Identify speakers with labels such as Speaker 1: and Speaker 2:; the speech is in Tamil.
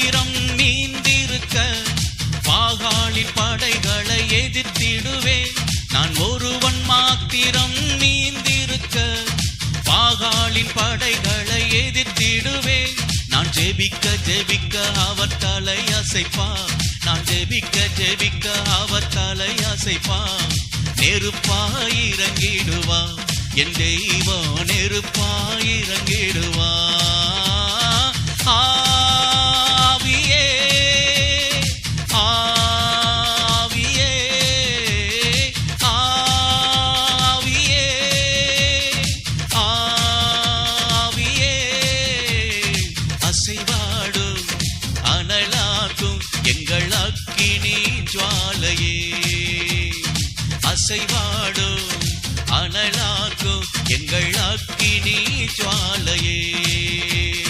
Speaker 1: மாத்திரம் நீந்திருக்க பாகாளின் படைகளை எதிர்த்திடுவேன். நான் ஒருவன் மாத்திரம் நீந்திருக்க பாகாளின் படைகளை எதிர்த்திடுவேன். நான் ஜெபிக்க ஜெபிக்க அவர் தலை அசைப்பா. நான் ஜெபிக்க ஜெபிக்க அவர் தலை அசைப்பா. நெருப்பாயிறங்கிடுவா என் தெய்வம் நெருப்பாயிரங்க அசைவாடும் அனலாக்கும் எங்கள் அக்கினி ஜுவால.